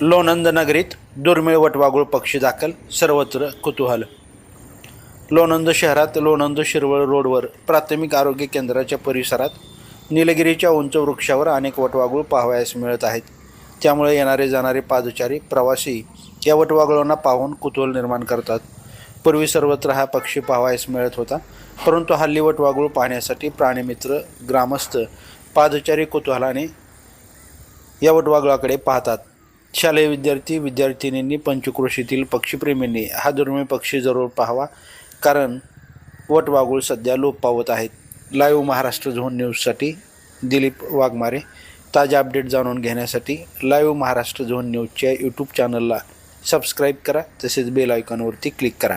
लोणंद नगरीत दुर्मिळ वटवागुळ पक्षी दाखल सर्वत्र कुतूहल. लोणंद शहरात लोणंद शिरवळ रोडवर प्राथमिक आरोग्य केंद्राच्या परिसरात निलगिरीच्या उंच वृक्षावर अनेक वटवागुळ पाहावयास मिळत आहेत. त्यामुळे येणारे जाणारे पादचारी प्रवासी या वटवागुळांना पाहून कुतूहल निर्माण करतात. पूर्वी सर्वत्र हा पक्षी पाहावयास मिळत होता परंतु हल्ली वटवागुळ पाहण्यासाठी प्राणीमित्र ग्रामस्थ पादचारी कुतूहलाने या वटवागुळाकडे पाहतात. शालेय विद्यार्थी विद्यार्थिनींनी पंचक्रोशीतील पक्षीप्रेमींनी हा दुर्मिळ पक्षी जरूर पाहावा कारण वटवाघूळ सध्या लोप पावत आहेत. लाईव्ह महाराष्ट्र झोन न्यूजसाठी दिलीप वाघमारे. ताज्या अपडेट जाणून घेण्यासाठी लाईव्ह महाराष्ट्र झोन न्यूजच्या यूट्यूब चॅनलला सबस्क्राईब करा तसेच बेल आयकॉनवरती क्लिक करा.